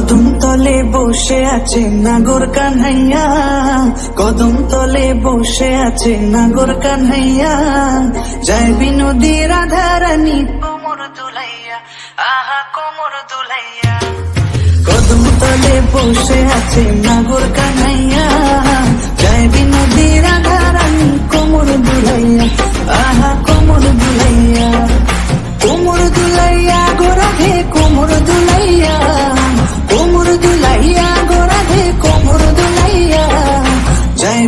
কদম তলে বসে আছে নাগর কানহাইয়া। কদম তলে বসে আছে নাগর কানহাইয়া। যাই বিনোদী রাধারানী কোমর দুলাইয়া। আহা, কোমর দুলাইয়া। কদম তলে বসে আছে নাগর কানাইয়া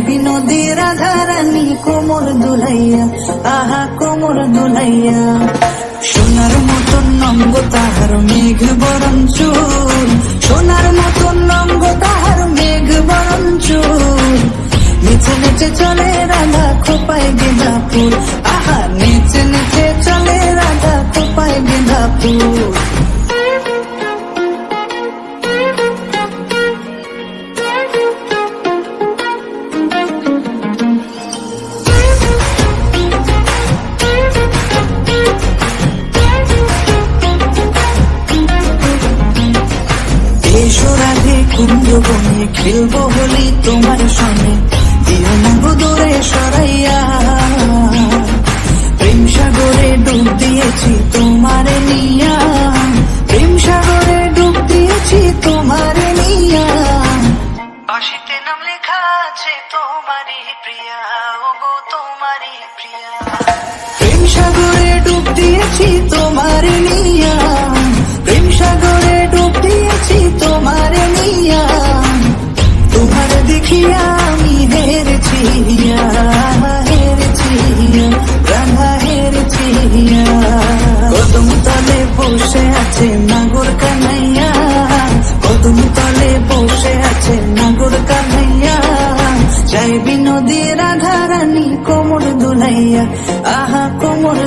বিনোদী রাধারানী কোমর দুলাইয়া, আহা, কোমর দুলাইয়া। সোনার মতন নঙ্গ তাহার মেঘ বরণ চুল। সোনার মতন নঙ্গ তাহার মেঘ বরণ চুল। নিচে নিচে চলে রাধা, খোপায় গেঁদা ফুল। আহা, নিচে নিচে কুঞ্জ খেলব হলি তোমার সঙ্গে। দিও দূরে সরাইয়া। প্রেম সাগরে ডুব দিয়েছি তোমার নিয়া। প্রেম সাগরে ডুব দিয়েছি তোমার নিয়া। বাসিতে নাম লেখা আছে তোমারই প্রিয়া। ও গো তোমারই প্রিয়া। প্রেম সাগরে কদম তলে বসে আছে নাগর কানাইয়া কদম তলে বসে আছে নাগর কানাইয়া যাই বিনোদী রাধা রানী কোমর দুলাইয়া আহা কোমর